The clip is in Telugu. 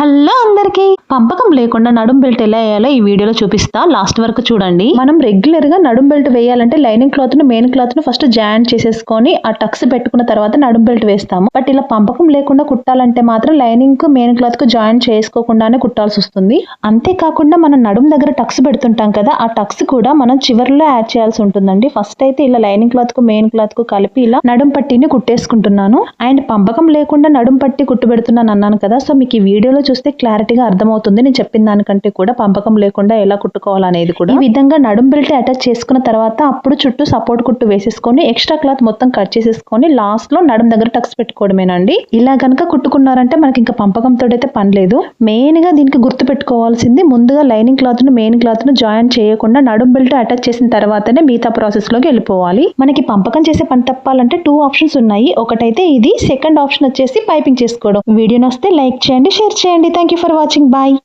హలో అందరికీ. పంపకం లేకుండా నడుం బెల్ట్ ఎలా వేయాలో ఈ వీడియోలో చూపిస్తా. లాస్ట్ వరకు చూడండి. మనం రెగ్యులర్గా నడుం బెల్ట్ వేయాలంటే లైనింగ్ క్లాత్ను మెయిన్ క్లాత్ను ఫస్ట్ జాయింట్ చేసేసుకొని ఆ టక్స్ పెట్టుకున్న తర్వాత నడుం బెల్ట్ వేస్తాము. బట్ ఇలా పంపకం లేకుండా కుట్టాలంటే మాత్రం లైనింగ్కు మెయిన్ క్లాత్కు జాయింట్ చేసుకోకుండానే కుట్టాల్సి వస్తుంది. అంతేకాకుండా మనం నడుం దగ్గర టక్స్ పెడుతుంటాం కదా ఆ టక్స్ కూడా మనం చివరిలో యాడ్ చేయాల్సి ఉంటుందండి. ఫస్ట్ అయితే ఇలా లైనింగ్ క్లాత్కు మెయిన్ క్లాత్కు కలిపి ఇలా నడుం పట్టిని కుట్టేసుకుంటున్నాను. అండ్ పంపకం లేకుండా నడుం పట్టి కుట్టు పెడుతున్నాను అన్నాను కదా సో మీకు ఈ వీడియోలో చూస్తే క్లారిటీగా అర్థమవుతుంది. నేను చెప్పిన దానికంటే కూడా పంపకం లేకుండా ఎలా కుట్టుకోవాలనేది కూడా. ఈ విధంగా నడుం బెల్ట్ అటాచ్ చేసుకున్న తర్వాత అప్పుడు చుట్టూ సపోర్ట్ కుట్టు వేసేసుకొని ఎక్స్ట్రా క్లాత్ మొత్తం కట్ చేసేసుకొని లాస్ట్లో నడుం దగ్గర టక్స్ పెట్టుకోవడమేనండి. ఇలా గనక కుట్టుకున్నారంటే మనకి ఇంకా పంపకం అయితే పని లేదు. మెయిన్గా దీనికి గుర్తు పెట్టుకోవాల్సింది ముందుగా లైనింగ్ క్లాత్ను మెయిన్ క్లాత్ను జాయిన్ చేయకుండా నడుం బెల్ట్ అటాచ్ చేసిన తర్వాతనే మిగతా ప్రాసెస్లోకి వెళ్ళిపోవాలి. మనకి పంపకం చేసే పని తప్పాలంటే టూ ఆప్షన్స్ ఉన్నాయి. ఒకటైతే ఇది సెకండ్ ఆప్షన్ వచ్చేసి పైపింగ్ చేసుకోవడం. వీడియో నస్తే లైక్ చేయండి షేర్ చేయండి. thank you for watching bye